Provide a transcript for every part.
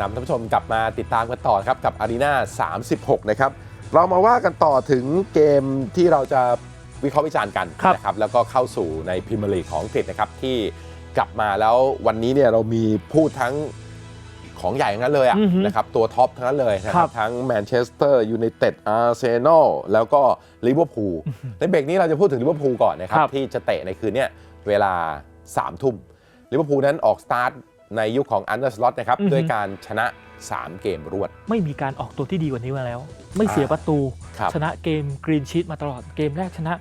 นำท่านผู้ชมกลับมาติดตามกันต่อครับกับอารีนา36 นะครับ เรามาว่ากันต่อถึงเกมที่เราจะวิเคราะห์วิจารณ์กันครับนะครับแล้วก็เข้าสู่ในพรีเมียร์ลีกของอังกฤษนะครับที่กลับมาแล้ววันนี้เนี่ยเรามีพูดทั้งของใหญ่ทั้งนั้นเลยอะอือฮึนะครับตัวท็อปทั้งนั้นเลยนะคครัรับบทั้งแมนเชสเตอร์ยูไนเต็ดอาร์เซนอลแล้วก็ลิเวอร์พูลในเบรกนี้เราจะพูดถึงลิเวอร์พูลก่อนนะครับครับที่จะเตะในคืนเนี้ยเวลา3ทุ่มลิเวอร์พูลนั้นออกสตาร์ท ในยุคของอันเดอร์สล็อตนะครับ อือฮึ ด้วยการชนะ 3 เกมรวด ไม่มีการออกตัวที่ดีกว่านี้มาแล้ว ไม่เสียประตู ครับ ชนะเกมกรีนชีตมาตลอดเกมแรกชนะ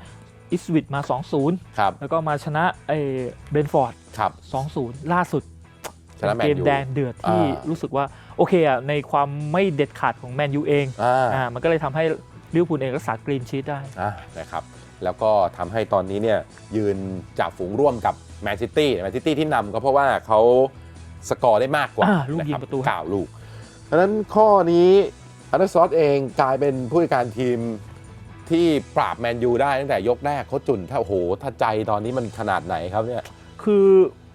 อิสวิตมา 2-0 ครับ แล้วก็มาชนะไอ้เบนฟอร์ด ครับ 2-0 ล่าสุดชนะแมนเกมยู แดงเดือดที่อ่ารู้สึกว่าโอเคอะในความไม่เด็ดขาดของแมนยูเองอ่าอ่ามันก็เลยทำให้ลิเวอร์พูลเองรักษากรีนชีตได้ อะนะครับ แล้วก็ทำให้ตอนนี้เนี่ยยืนจากฝูงร่วมกับแมนซิตี้แมนซิตี้ที่นำก็เพราะว่าเขา สกอร์ได้มากกว่าอ่าลูกนคบยิงประตู เก้าลูก เพราะฉะนั้นข้อนี้อันเดอร์ซอสเองกลายเป็นผู้จัดการทีมที่ปราบแมนยูได้ตั้งแต่ยกแรกเขาจุนถ้าโอ้โหถ้าใจตอนนี้มันขนาดไหนครับเนี่ย คือ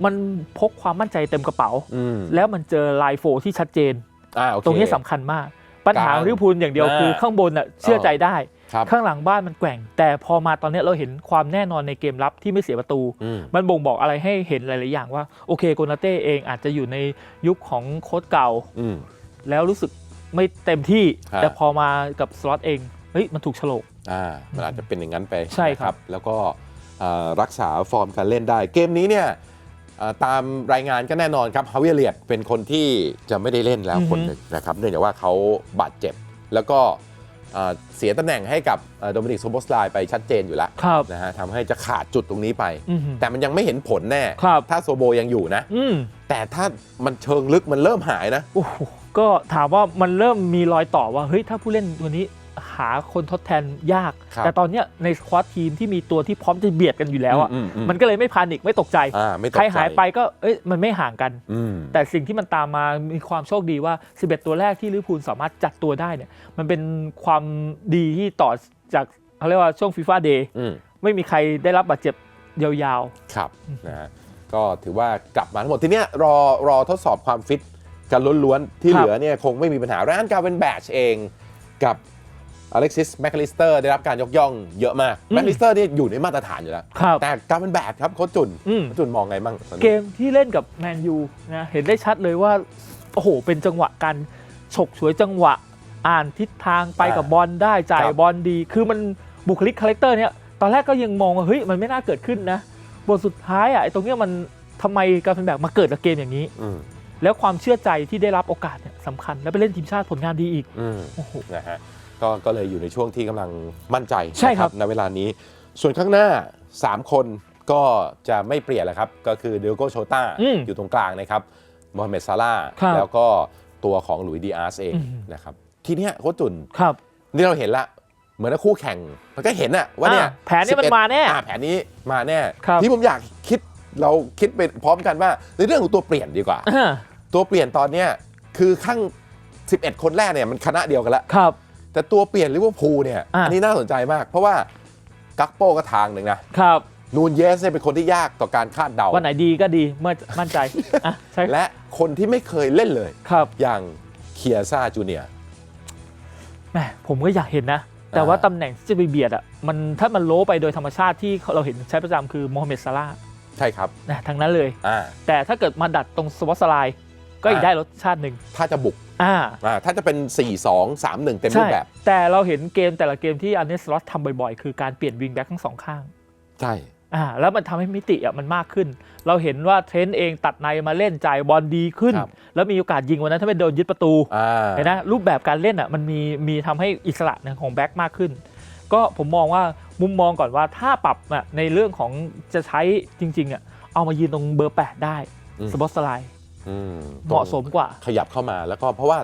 มันพกความมั่นใจเต็มกระเป๋า อืมแล้วมันเจอไลน์โฟที่ชัดเจน อ่าโอเค ตรงนี้สำคัญมาก ปัญหาของลิเวอร์พูลอย่างเดียวอ่าคือข้างบนอะเชื่อใจได้ครับ ข้างหลังบ้านมันแกว่ง แต่พอมาตอนเนี้ยเราเห็นความแน่นอนในเกมรับที่ไม่เสียประตูอืมมันบ่งบอกอะไรให้เห็นหลาย ๆ อย่างว่า โอเคโกนาเต้เองอาจจะอยู่ในยุคของโค้ชเก่าอืมแล้วรู้สึกไม่เต็มที่ฮะแต่พอมากับสล็อตเองเฮ้ยมันถูกโฉลกอ่ามันอาจจะเป็นอย่างนั้นไปใช่ครับนะแล้วก็เอ่อรักษาฟอร์มการเล่นได้ เกมนี้เนี่ยเอ่อตามรายงานก็แน่นอนครับฮาวิเลียดเป็นคนที่จะไม่ได้เล่นแล้วอือฮึคนหนึ่งนะครับ เนื่องจากว่าเขาบาดเจ็บ แล้วก็ เอ่อเสียตำแหน่งให้กับโดมินิกโซโบสไลไปชัดเจนอยู่แล้วครับนะฮะทำให้จะขาดจุดตรงนี้ไปอืมแต่มันยังไม่เห็นผลแน่ครับถ้าโซโบยังอยู่นะอืมแต่ถ้ามันเชิงลึกมันเริ่มหายนะโอ้โหก็ถามว่ามันเริ่มมีรอยต่อว่าเฮ้ยถ้าผู้เล่นตัวนี้ หาคนทดแทนยาก ครับแต่ตอนเนี้ยในสควอตทีมที่มีตัวที่พร้อมจะเบียดกันอยู่แล้วอะอืมอืมมันก็เลยไม่พานิกไม่ตกใจ อ่าไม่ตกใครใจหายไปก็เอ้ยมันไม่ห่างกัน อืม แต่สิ่งที่มันตามมามีความโชคดีว่า 11 ตัวแรกที่ลิเวอร์พูลสามารถจัดตัวได้เนี่ยมันเป็นความดีที่ต่อจากเขาเรียกว่าช่วงฟีฟ่าเดย์อืม ไม่มีใครได้รับบาดเจ็บยาวครับนะฮะก็ถือว่ากลับมาทั้งหมดทีเนี้ยรอรอทดสอบความฟิตกันล้วนๆ ที่ครับเหลือเนี่ยคงไม่มีปัญหาร้านการเป็นแบชเอง กับ อเล็กซิสแมคคลิสเตอร์ได้รับการยกย่องเยอะมากแมคคลิสเตอร์นี่อยู่ในมาตรฐานอยู่แล้วๆครับ แต่การเป็นแบชครับโค้ชจุนอืม โค้ชจุนมองไงบ้างตอนนี้ เกมที่เล่นกับแมนยูนะเห็นได้ชัดเลยว่าโอ้โหเป็นจังหวะการฉกฉวยจังหวะอ่านทิศทางไปกับบอลได้จ่ายบอลดี คือมันบุคลิกคาแรคเตอร์เนี้ยตอนแรกก็ยังมองว่าเฮ้ยมันไม่น่าเกิดขึ้นนะบทสุดท้ายอะไอ้ตรงเนี้ยมันทำไมการเป็นแบบมาเกิดกับเกมอย่างนี้ อืมแล้วความเชื่อใจที่ได้รับโอกาสเนี่ยสำคัญแล้วไปเล่นทีมชาติผลงานดีอีก อืมโอ้โห นะฮะ ก็ก็เลยอยู่ในช่วงที่กำลังมั่นใจใช่ครับ นะในเวลานี้ ส่วนข้างหน้า 3 คนก็จะไม่เปลี่ยนแหละครับ ก็คือเดลโกโชตาอืมอยู่ตรงกลางนะครับโมฮัมเหม็ดซาลาห์ครับแล้วก็ตัวของหลุยส์ดีอาร์สเองอืม นะครับ ทีเนี้ยโค้ชจุน ครับ นี่เราเห็นละ เหมือนกับคู่แข่ง มันก็เห็นอะว่าเนี่ยอะแผนนี้มัน11มาแน่อะแผนนี้มาแน่ครับ ที่ผมอยากคิดเราคิดไปพร้อมกันว่า ในเรื่องของตัวเปลี่ยนดีกว่า อ่าตัวเปลี่ยนตอนเนี้ยคือข้าง 11 คนแรกเนี่ยมันคณะเดียวกันละ ครับ แต่ตัวเปลี่ยนลิเวอร์พูลเนี่ยอะ อันนี้น่าสนใจมาก เพราะว่ากักโป้ก็ทางหนึ่งนะครับ นูนเยสเนี่ยเป็นคนที่ยากต่อการคาดเดา วันไหนดีก็ดีเมื่อมั่นใจอะใช่และคนที่ไม่เคยเล่นเลย ครับอย่างเคียซ่าจูเนียร์ แหมผมก็อยากเห็นนะ แต่ว่าอ่า ตำแหน่งที่จะไปเบียดอะมันถ้ามันโล้ไปโดยธรรมชาติที่เราเห็นใช้ประจำคือโมฮัมเหม็ดซาลาห์ใช่ครับนะทั้งนั้นเลย อ่าแต่ถ้าเกิดมาดัดตรงสวอตสไลด์ ก็อีกอ่าได้รสชาติหนึ่งถ้าจะบุกอ่าอ่าถ้าจะเป็น 4 2 3 1 เต็มรูใช่ปแบบ แต่เราเห็นเกมแต่ละเกมที่อันเนสล็อตทำบ่อยๆ คือการเปลี่ยนวิงแบ็กทั้งสองข้าง ใช่อ่าแล้วมันทำให้มิติอะมันมากขึ้น เราเห็นว่าเทรนต์เองตัดในมาเล่นจ่ายบอลดีขึ้นครับแล้วมีโอกาสยิงวันนั้นถ้าไม่โดนยึดประตูอ่าเห็นนะรูปแบบการเล่นอะมันมีมีทำให้อิสระของแบ็กมากขึ้น ก็ผมมองว่ามุมมองก่อนว่าถ้าปรับอะในเรื่องของจะใช้จริงๆอะเอามายืนตรงเบอร์ 8 ได้อืมสปอตสไลด์ อืมเหมาะสมกว่า ขยับเข้ามาแล้วก็เพราะว่า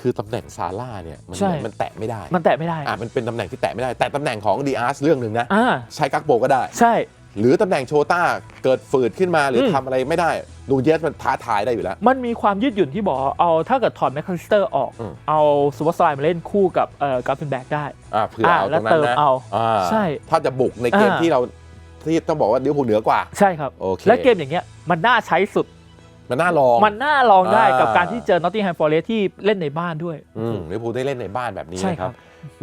คือตำแหน่งซาร่าเนี่ยมันใช่ มันแตะไม่ได้ มันแตะไม่ได้อ่ามันเป็นตำแหน่งที่แตะไม่ได้ แต่ตำแหน่งของดีอาร์สเรื่องหนึ่งนะ อ่าใช้กักโบก็ได้ ใช่ หรือตำแหน่งโชต้าเกิดฝืดขึ้นมาหรืออม ทำอะไรไม่ได้นูเยสมันท้าทายได้อยู่แล้ว มันมีความยืดหยุ่นที่บอกเอาถ้าเกิดถอดแมคคาลิสเตอร์ออก อืม เอาสปอตสไลด์มาเล่นคู่กับเอ่อกราฟินแบ็กได้ อ่าเผื่อเอาตแล้รวงนั้นเติมนะเอาอ่าใช่ถ้าจะบุกในเกมอ่า ที่เราที่ต้องบอกว่าลิเวอร์พูลเหนือกว่า ใช่ครับ โอเค และเกมอย่างเงี้ยมันน่าใช้สุด มันน่าลอง มันน่าลองได้อ่ากักับการที่เจอนอตติงแฮมฟอร์เรสที่เล่นในบ้านด้วยอืมลิเวอร์พูลได้เล่นในบ้านแบบนี้ใช่นะคครัรับบ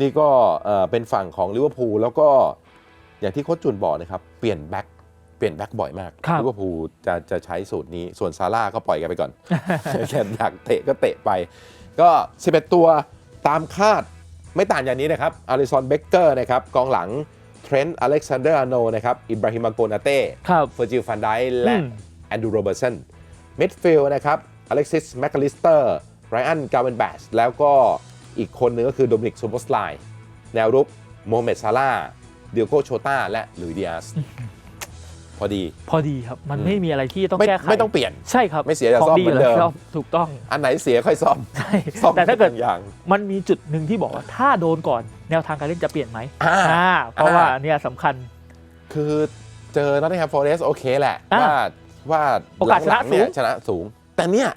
นี่ก็เอ่อเป็นฝั่งของลิเวอร์พูลแล้วก็อย่างที่โค้ชจุนบอกนะครับ เปลี่ยนแบ็คเปลี่ยนแบ็คบ่อยมากครับลิเวอร์พูลจะจะใช้สูตรนี้ส่วนซาร่าก็ปล่อยกันไปก่อนแค่อยากเตะก็เตะไป ก็ 11 ตัวตามคาดไม่ต่างอย่างนี้นะครับอาริซอนเบเกอร์นะครับกองหลังเทรนต์อเล็กซานเดอร์อาโนนะครับอิบราฮิมาโกนาเต้ครับเฟอร์จิลฟันไดและอืมแอนดรูโรเบอร์สัน มิดฟิลด์นะครับอเล็กซิสแมคคาลิสเตอร์ไรอันกาเวนแบชแล้วก็อีกคนนึงก็คือโดมินิกซูเปอร์สไลน์แนวรุกโมเมดซาร่าเดียโกโชตาและหลุยส์ดิอาสพอดี พอดีครับ มันอืมไม่มีอะไรที่ต้องไม่แก้ไขไม่ต้องเปลี่ยนใช่ครับไม่เสียอย่าของซ่อมดีเหมือนเดิมแล้วถูกต้อง อันไหนเสียค่อยซ่อมใช่ซ่อมแต่ถ้าเกิดทุอย่าง มันมีจุดหนึ่งที่บอกว่าถ้าโดนก่อนแนวทางการเล่นจะเปลี่ยนไหมอ่าอ่าเพราะว่าเนี่ยสำคัญ คือเจอนอตติงแฮมฟอเรสโอเคแหละอ่าว่า ว่าโอกาสชนะหลังๆเนี่ยสูง ชนะสูง แต่เนี่ย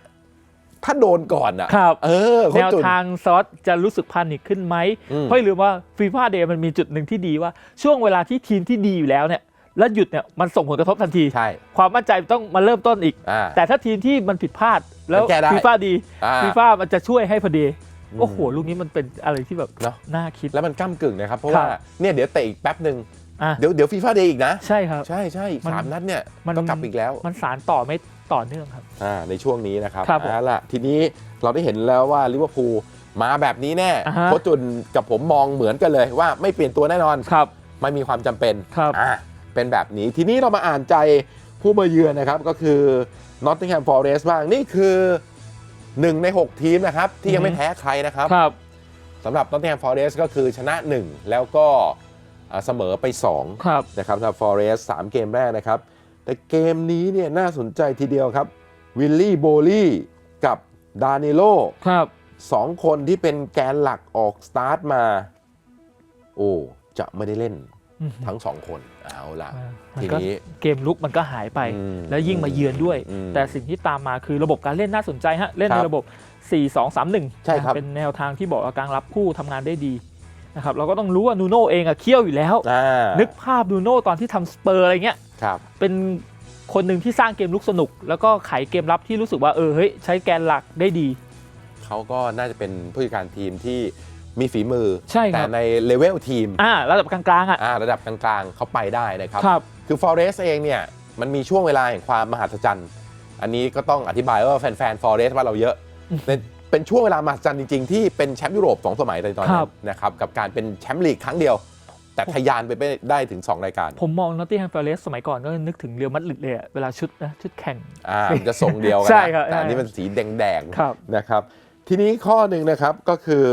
ถ้าโดนก่อนอะครับเออโคแนตรวจุนทางซอสจะรู้สึกพานิคขึ้นไหมอืมเพราะอย่าลืมว่าฟีฟ่าเดย์มันมีจุดหนึ่งที่ดีว่า ช่วงเวลาที่ทีมที่ดีอยู่แล้วเนี่ยแล้วหยุดเนี่ยมันส่งผลกระทบทันทีใช่ความมั่นใจต้องมาเริ่มต้นอีกอ่าแต่ถ้าทีมที่มันผิดพลาดแล้วมันแก้ได้ฟีฟ่าดีอ่าฟีฟ่ามันจะช่วยให้พอดีอืมโอ้โห ลูกนี้มันเป็นอะไรที่แบบเนอะน่าคิดแล้วมันก้ากึ่งนะครับ เพราะครัว่าบเนี่ยเดี๋ยวเตะอีกแป๊บหนึ่ง อะ เดี๋ยวเดี๋ยวฟีฟ่าเดย์อีกนะ ใช่ครับ ใช่ใช่อีกมัน สามนัดเนี่ยมันก็กลับอีกแล้วมันสารต่อไม่ต่อเนื่องครับ อ่าในช่วงนี้นะครับครับผมเอาล่ะทีนี้เราได้เห็นแล้วว่าลิเวอร์พูลมาแบบนี้แน่อ่าฮะ โค้ชจุนกับผมมองเหมือนกันเลยว่าไม่เปลี่ยนตัวแน่นอน ครับ ไม่มีความจำเป็นครับ อ่าเป็นแบบนี้ ทีนี้เรามาอ่านใจผู้มาเยือนนะครับ ก็คือ Nottingham Forest บ้าง นี่คือ 1 ใน 6 ทีมนะครับ ที่ยังไม่อือฮึแพ้ใครนะครับครับ สำหรับ Nottingham Forest ก็คือชนะ 1 แล้วก็อ่า เสมอไป2ครับนะครับสำหรับ Forest 3เกมแรกนะครับ แต่เกมนี้เนี่ยน่าสนใจทีเดียวครับวิลลี่โบลี่กับดานิโลครับสองคนที่เป็นแกนหลักออกสตาร์ทมา โอ้ จะไม่ได้เล่นอืมทั้งสองคนเอาล่ะอ่ามันทีก็นี้เกมลุกมันก็หายไปอืมแล้วยิ่งมาเยือนด้วยอืมแต่สิ่งที่ตามมาคือระบบการเล่นน่าสนใจฮะ เล่นคในรับระบบ 4 2 3 1 ใช่ครับเป็นแนวทางที่บอกว่าการรับคู่ทำงานได้ดี นะครับเราก็ต้องรู้ว่านูโน่เองอะเคี่ยวอยู่แล้วอ่านึกภาพนูโน่ตอนที่ทำสเปอร์อะไรเงี้ยครับเป็นคนหนึ่งที่สร้างเกมลุกสนุก แล้วก็ไขเกมรับที่รู้สึกว่าเออเฮ้ยใช้แกนหลักได้ดี เขาก็น่าจะเป็นผู้จัดการทีมที่มีฝีมือใช่คแต่รับในเลเวลทีมอ่าระดับกลางๆอะอ่าระดับกลางๆเขาไปได้นะครับครับคือ Forest เองเนี่ยมันมีช่วงเวลาแห่งความมหัศจรรย์ อันนี้ก็ต้องอธิบายว่าแฟนๆ Forest ว่าเราเยอะ เป็นเป็นช่วงเวลามหัศจรรย์จริง ๆ ที่เป็นแชมป์ยุโรป 2 สมัยในตอนคนั้รันบ นะครับกับการเป็นแชมป์ลีกครั้งเดียว แต่ทะยานไปได้ถึง 2 รายการผมมองนอตติงแฮมฟอเรสสมัยก่อนก็นึกถึงเรียวมัดริดเลยอะเวลาชุดนะชุดแข่ง อ่ามันจะทรงเดียวกันใช่นะครับ แต่อันนี้ใช่มันสีแดงๆ ครับ นะครับทีนี้ข้อหนึ่งนะครับก็คือ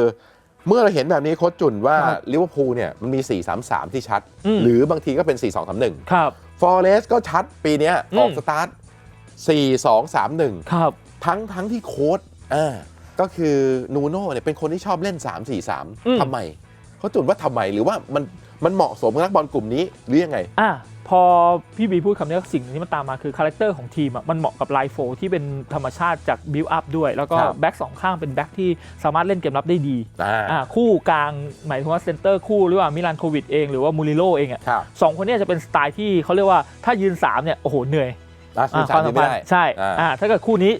เมื่อเราเห็นแบบนี้โค้ชจุนว่าครับลิเวอร์พูลเนี่ยมันมี 4-3-3 ที่ชัด อืม หรือบางทีก็เป็น 4-2-3-1ครับฟอเรสก็ชัดปีเนี้ยอืม ออกสตาร์ท4-2-3-1ครับทั้งทั้งที่โค้ดอ่า ก็คือนูโน่เนี่ยเป็นคนที่ชอบเล่นอืม3-4-3ทำไมเขาจุนว่าทำไมหรือว่ามันมันเหมาะสมกับนักบอลกลุ่มนี้หรือยังไงอะพอพี่บีพูดคำนี้สิ่งที่มันตามมาคือคาแรคเตอร์ของทีมอะมันเหมาะกับไลฟ์โฟที่เป็นธรรมชาติจากบิลอัพด้วย แล้วก็ครับแบ็กสองข้างเป็นแบ็กที่สามารถเล่นเกมรับได้ดีอ่าอะคู่กลางหมายถึงว่าเซนเตอร์คู่หรือว่ามิลานโควิดเองหรือว่ามูริโลเองอะครับสองคนเนี้จะเป็นสไตล์ที่เขาเรียกว่าถ้ายืนสามเนี่ยโอ้โหเหนื่อยอะอะสามที่ไม่ได้ใช่อ่าอะถ้าเกิดคู่นี้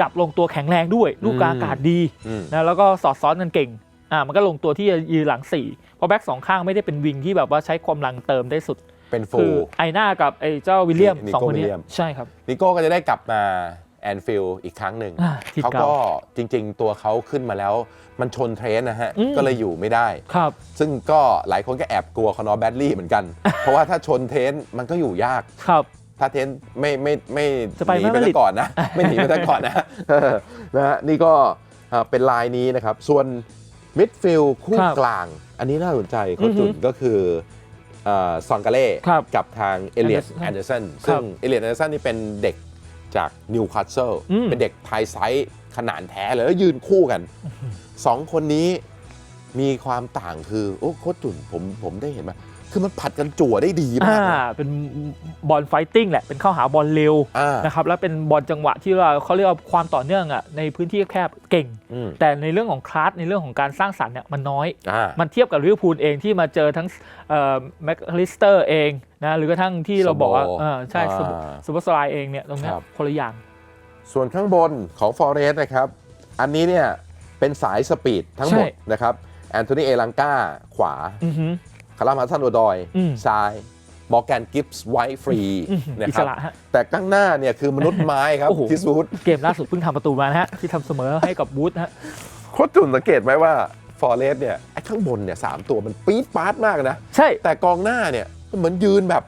จับลงตัวแข็งแรงด้วย ลูกกลางอากาศดีอืมนะแล้วก็สอดซ้อนกันเก่งอ่ามันก็ลงตัวที่จะยืนหลังสี่เพราะแบ็กสองข้างไม่ได้เป็นวิงที่แบบว่าใช้ความแรงเติมได้สุดเป็นฟูคือไอหน้ากับไอเจ้าวิลเลียมนิสองโก้คนนี้วิลเลียมใช่ครับนิโก้ก็จะได้กลับมาแอนฟิลด์อีกครั้งหนึ่งอ่าที่เขาเก่าก็จริง ๆ ตัวเขาขึ้นมาแล้ว มันชนเทรนนะฮะอืมก็เลยอยู่ไม่ได้ครับ ซึ่งก็หลายคนก็แอบกลัวคอนอร์แบดลี่เหมือนกัน เพราะว่าถ้าชนเทรนมันก็อยู่ยากครับ ถ้าเทนไม่ไม่ไม่จะไปหนีไปไม่ผลิซะตก่อนนะ ไม่หนีไปซะก่อนนะเออนะฮะนี่ก็อ่าเป็นลายนี้นะครับ ส่วนมิดฟิลด์คู่ครับกลาง อันนี้น่าสนใจเขาอือฮึจุดก็คือซอนกาเล่ครับกับทางเอเลียต Anderson แอนเดอร์สันครับซึ่งเอเลียตแอนเดอร์สันนี่เป็นเด็กจากนิวคาสเซิลอืมเป็นเด็กไทยไซส์ขนาดแท้เลยแล้วยืนคู่กันสองคนนี้มีความต่างคือ โอ้โคตรจุนผมผมได้เห็นไหม คือมันผัดกันจั่วได้ดีมาอ่ากนะเป็นบอลไฟติ้งแหละ เป็นเข้าหาบอลเร็วอ่า นะครับ แล้วเป็นบอลจังหวะที่ว่าเขาเรียกว่าความต่อเนื่องอะในพื้นที่แคบเก่ง อืม แต่ในเรื่องของคลาสในเรื่องของการสร้างสรรค์เนี่ยมันน้อย อ่า มันเทียบกับลิเวอร์พูลเองที่มาเจอทั้งแม็กลิสเตอร์เองนะหรือกระทั่งที่เราบอกว่าสโมเออใช่อ่าซูเปอร์สไลด์เองเนี่ยตรงเนี้ยครับ คนละอย่าง ส่วนข้างบนของฟอเรสนะครับ อันนี้เนี่ยเป็นสายสปีดทั้งหมดใช่ นะครับ แอนโทนีเอลังกาขวา อือหือ คารามาซันโอดอยอืมซ้ายมอร์แกนกิฟส์ไว้ฟรีอื้อหือนะอิคสรับระฮะ แต่ข้างหน้าเนี่ยคือมนุษย์ไม้ครับโอ้โห ทิสวูดเกมล่าสุดเพิ่งทำประตูมานะฮะ ที่ทำเสมอให้กับบูธนะฮะ โคตรจุนสังเกตไหมว่าฟอเรสเนี่ยไอ้ข้างบนเนี่ยสามตัวมันปี๊ดปาร์ตมากนะ ใช่แต่กองหน้าเนี่ยเหมือนยืนแบบ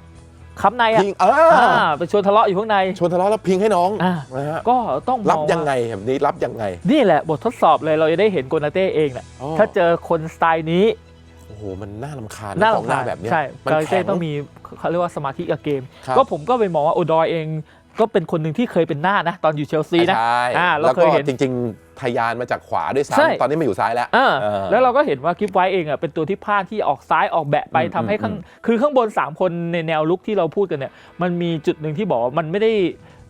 ค้ำในอะพิงเอออ่าไปชวนทะเลาะอยู่ข้างใน ชวนทะเลาะแล้วพิงให้น้องอ่า นะฮะก็ต้องมอรับว่ายังไงแบบนี้รับยังไง นี่แหละบททดสอบเลยเราจะได้เห็นโกนาเต้เองแหละอ๋อ ถ้าเจอคนสไตล์นี้ โอ้โหมันน่าลำคาญะน่ากองลำหน้าคาญแบบเนี้ยใช่มันกาเต้แข็ง ต้องมีเขาเรียกว่าสมาธิกับเกม ครับ ก็ผมก็ไปมองว่าโอดอยเองก็เป็นคนหนึ่งที่เคยเป็นหน้านะ ตอนอยู่เชลซีนะ ใช่อ่าเราแล้วเคก็ยเห็นจริง ๆ ทะยานมาจากขวาด้วยใช่ ซ้ำตอนนี้มาอยู่ซ้ายแล้วอ่าเออแล้วเราก็เห็นว่ากิฟไว้เองอะเป็นตัวที่พลาดที่ออกซ้ายออกแบะไปอืมทำให้ข้างอืม คือข้างบน 3 คนในแนวลุกที่เราพูดกันเนี่ยมันมีจุดหนึ่งที่บอกว่ามันไม่ได้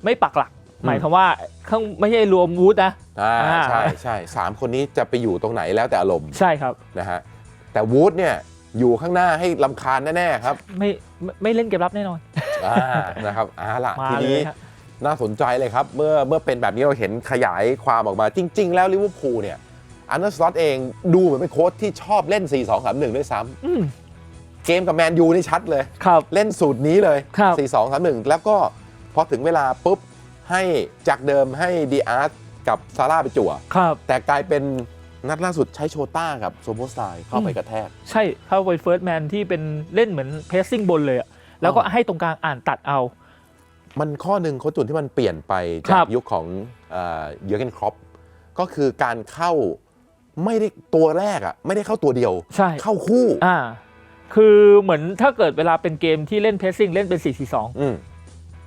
ไม่ปักหลัก หมายความว่าข้างไม่ใช่รวมวูดนะ อ่าอ่า ใช่ใช่สามคนนี้จะไปอยู่ตรงไหนแล้วแต่อารมณ์ใช่ครับ นะฮะ แต่วูดเนี่ยอยู่ข้างหน้าให้ลำคาญแน่ๆครับไม่ไม่ไม่เล่นเกมรับแน่นอน อ่านะครับอ่าล่ะมาทีเลนี้ยฮะ น่าสนใจเลยครับ เมื่อเมื่อเป็นแบบนี้เราเห็นขยายความออกมาจริง ๆ แล้วลิเวอร์พูลเนี่ยอันเดอร์สล็อตเองดูเหมือนเป็นโค้ชที่ชอบเล่น 4 2 3 1 ด้วยซ้อืมำเกมกับแมนยูนี่ชัดเลย ครับ เล่นสูตรนี้เลย ครับ 4 2 3 1 แล้วก็พอถึงเวลาปุ๊บ ให้จากเดิมให้ดีอาร์ตกับซาร่าไปจั่ว ครับ แต่กลายเป็น นัดล่าสุดใช้โชต้ากับโซโบสไตล์เข้าไปกระแทก ใช่เข้าไปเฟิร์สแมนที่เป็นเล่นเหมือนเพสซิ่งบนเลยอะแล้วก็ให้ตรงกลางอ่านตัดเอา มันข้อหนึ่งโค้ชจุนที่มันเปลี่ยนไปคจารักบ ยุคของเยอร์เกนครอปก็คือการเข้าไม่ได้ตัวแรกอะไม่ได้เข้าตัวเดียว ใช่ เข้าคู่อ่า คือเหมือนถ้าเกิดเวลาเป็นเกมที่เล่นเพสซิ่งเล่นเป็น 4-4-2 อืม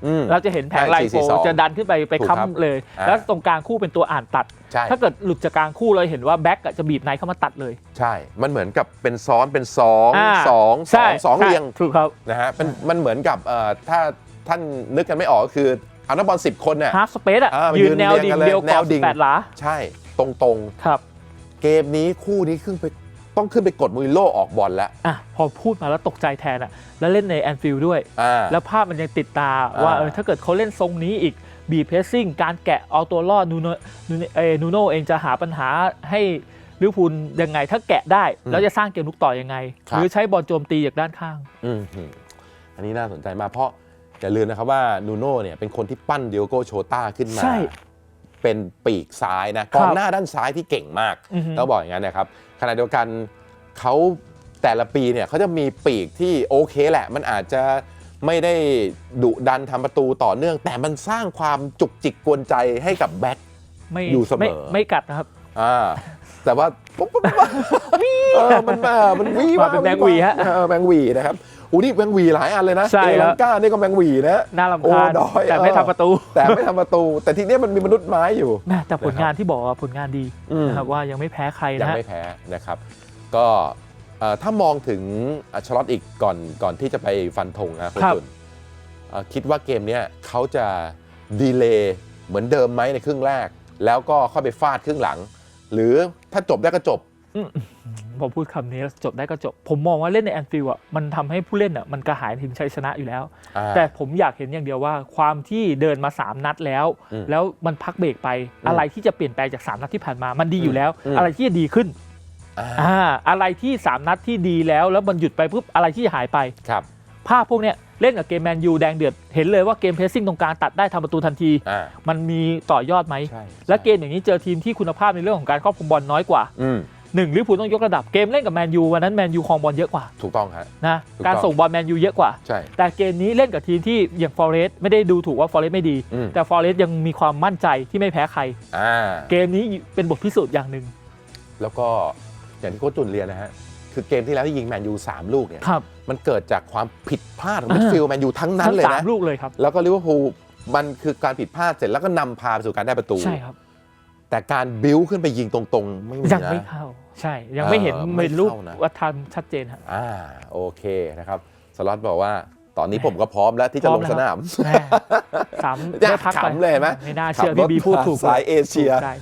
อืม เราจะเห็นแผงไลน์โฟใช่4-4-2จะดันขึ้นไปไปถูกครับค้ำเลย อ่าแล้วตรงกลางคู่เป็นตัวอ่านตัด ใช่ ถ้าเกิดหลุดจากกลางคู่เราเห็นว่าแบ็กจะบีบไนท์เข้ามาตัดเลย ใช่ มันเหมือนกับเป็นซ้อนเป็นสองอ่า สองสใช่องสองใช่เรียงถูกครับนะฮะเป็นมันเหมือนกับเอ่อถ้าท่านนึกกันไม่ออกก็คือเอานักบอลสิบคนเนี่ยฮาร์ฟสเปซอะอ่ายืยืนนแนวดิ่งเรียงกันเลยเดียวแนกรอวบดิ่ง แปดหลา ใช่ ตรงตรงครับ ๆ เกมนี้คู่นี้ขึ้นไป ต้องขึ้นไปกดมูริโลออกบอลแล้ว อะพอพูดมาแล้วตกใจแทนอะแล้วเล่นในแอนฟิลด์ด้วย อ่า แล้วภาพมันยังติดตาว่าอ่า เออถ้าเกิดเขาเล่นทรงนี้อีกบีเพสซิ่งการแกะเอาตัวรอดนูโนนูโนเออนูโนเองจะหาปัญหาให้ลิเวอร์พูลยังไง ถ้าแกะได้ แล้วจะสร้างเกมลุกต่อยังไงหรือใช้บอลโจมตีจากด้านข้าง อืมหืมอันนี้น่าสนใจมากเพราะอย่าลืมนะครับว่านูโน่เนี่ยเป็นคนที่ปั้นเดียโกโชต้าขึ้นมา ใช่เป็นปีกซ้ายนะครักบองหน้าด้านซ้ายที่เก่งมากอือฮึ ต้องบอกอย่างนั้นนะครับ ขณะเดียวกันเขาแต่ละปีเนี่ยเขาจะมีปีกที่โอเคแหละ มันอาจจะไม่ได้ดุดันทำประตูต่อเนื่อง แต่มันสร้างความจุกจิกกวนใจให้กับแบ็ค ไม่อยู่เสมอ ไม่ไม่กัดนะครับ อ่าแต่ว่าปุ๊บปุ๊บปุ๊บเออมันมามันวีมาเป็นแบงค์หวีฮะ เออแบงค์หวีนะครับ อู้นี่แบงค์หวีหลายอันเลยนะใช่เอครัลับงก้านี่ก็แบงค์หวีนะ น่ารำคาญโอ้ดอยแต่ไม่เออ ทำประตู แต่ไม่ทำประตู แต่ทีเนี้ยมันมีมนุษย์ไม้อยู่ แม่แต่ผลงานที่บอกว่าผลงานดีอืม นะครับว่ายังไม่แพ้ใครยันะงฮะ ไม่แพ้นะครับ ก็เอ่อถ้ามองถึงอัชรอตอีกก่อนก่อนที่จะไปฟันธงนะคุณจุนเอ่อคิดว่าเกมเนี้ยเขาจะดีเลย์เหมือนเดิมไหมในครึ่งแรก แล้วก็เข้าไปฟาดครึ่งหลัง หรือถ้าจบได้ก็จบอืม พอพูดคำนี้แล้วจบได้ก็จบ ผมมองว่าเล่นในแอนฟิลด์อะมันทำให้ผู้เล่นอะมันกระหายถึงชัยชนะอยู่แล้ว อ่า แต่ผมอยากเห็นอย่างเดียวว่า ความที่เดินมา 3 นัดแล้ว อืมแล้วมันพักเบรกไปอืมอะไรที่จะเปลี่ยนแปลงจาก 3 นัดที่ผ่านมา มันดีอยู่แล้ว อืม อะไรที่จะดีขึ้นอ่าอ่าอะไรที่ 3 นัดที่ดีแล้ว แล้วมันหยุดไปปุ๊บอะไรที่จะหายไป ครับภาพพวกเนี้ยเล่นกับเกมแมนยูแดงเดือดเห็นเลยว่าเกมเพรสซิ่งตรงกลางตัดได้ทำประตูทันที อ่ามันมีต่อยอดไหม ใช่และเกมอย่างนี้เจอทีมที่คุณภาพในเรื่องของการครอบครองบอลน้อยกว่า อืม หนึ่งลิเวอร์พูลต้องยกระดับเกมเล่นกับแมนยูวันนั้นแมนยูครองบอลเยอะกว่าถูกต้องฮะนะถูกต้อง การส่งบอลแมนยูเยอะกว่า ใช่ แต่เกมนี้เล่นกับทีมที่อย่างฟอเรสต์ไม่ได้ดูถูกว่าฟอเรสต์ไม่ดี อืม แต่ฟอเรสต์ยังมีความมั่นใจที่ไม่แพ้ใคร อ่า เกมนี้เป็นบทพิสูจน์อย่างหนึ่งแล้วก็อย่างที่โค้ชจุนเรียนนะฮะ คือเกมที่แล้วที่ยิงแมนยูสามลูกเนี่ย ครับ มันเกิดจากความผิดพลาดของอ่ามิดฟิลด์แมนยูทั้งนั้นทั้งเลยสามนะ ลูกเลยครับ แล้วก็ลิเวอร์พูลมันคือการผิดพลาดเสร็จแล้วก็นำพาไปสู่การได้ประตู ใช่ครับ แต่การบิ้วขึ้นไปยิงตรงๆ ไม่มียังไม่นะ เข้า ใช่ยังไม่เห็นเออไม่เป็นรูปเข้านะ วัฒนชัดเจนฮะ อ่าโอเคนะครับสล็อตบอกว่า ตอนนี้ผมก็พร้อมแล้วที่จะพร้ลอมงแล้วสนาม แม่สามอยากได้พักไปขำเลยเห็นไหมไม่น่าเชื่อขับรถพี่บีพูดถูกสายเอเชีย ถูกได้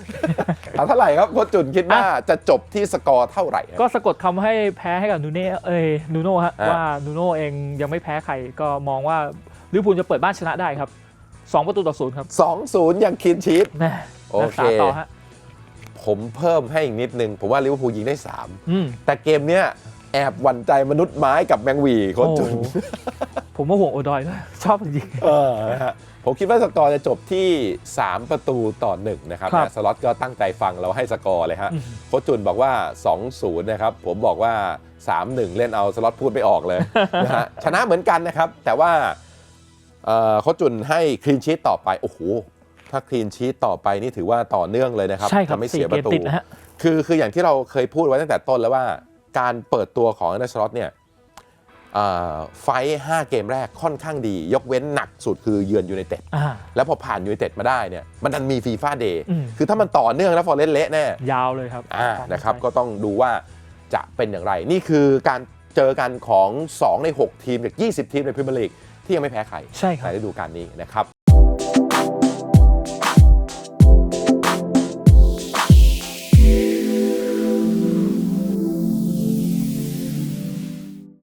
เอาเท่าไหร่ครับโค้ชจุนคิดว่าจะจบที่สกอร์เท่าไหร่ครับ ก็สะกดคำให้แพ้ให้กับนูเน่เอ้ยนูโน่ฮะอะว่านูโน่เองยังไม่แพ้ใคร ก็มองว่าลิเวอร์พูลจะเปิดบ้านชนะได้ครับ 2 ประตูต่อศูนย์ครับ2-0อย่างคินชีต แม่ โอเครักษาต่อฮะผมเพิ่มให้อีกนิดนึง ผมว่าลิเวอร์พูลยิงได้ อืม3 แต่เกมเนี้ยแอบหวั่นใจมนุษย์ไม้กับแมงหวีโคนจุน โอ้โหผมว่าห่วงโอดอยด้วยชอบจริง เออนะฮะผมคิดว่าสกอร์จะจบที่ 3 ประตูต่อ 1 นะครับครับ นะสล็อตก็ตั้งใจฟังเราให้สกอร์เลยฮะอืมโค้ชจุนบอกว่า 2-0 นะครับ ผมบอกว่า 3-1 เล่นเอาสล็อตพูดไม่ออกเลย นะฮะชนะเหมือนกันนะครับ แต่ว่าเอ่อโค้ชจุนให้คลีนชีตต่อไป โอ้โห ถ้าคลีนชีตต่อไปนี่ถือว่าต่อเนื่องเลยนะครับใช่ครับทำให้สี่เสียเกปมระตูติดนะฮะ คือคืออย่างที่เราเคยพูดไว้ตั้งแต่ต้นแล้วว่า การเปิดตัวของอันเดอร์สล็อตเนี่ยอ่าไฟท์ห้าเกมแรกค่อนข้างดี ยกเว้นหนักสุดคือเยือนยูไนเต็ด อ่า แล้วพอผ่านยูไนเต็ดมาได้เนี่ยมันดันมีฟีฟ่าเดย์อืม คือถ้ามันต่อเนื่องแล้วฟอร์เรสเละแน่ ยาวเลยครับอ่านะครับก็ต้องดูว่าจะเป็นอย่างไร นี่คือการเจอกันของ 2 ใน 6 ทีมจาก 20 ทีมในพรีเมียร์ลีกที่ยังไม่แพ้ใครใช่ครับในฤดูกาลนี้นะครับ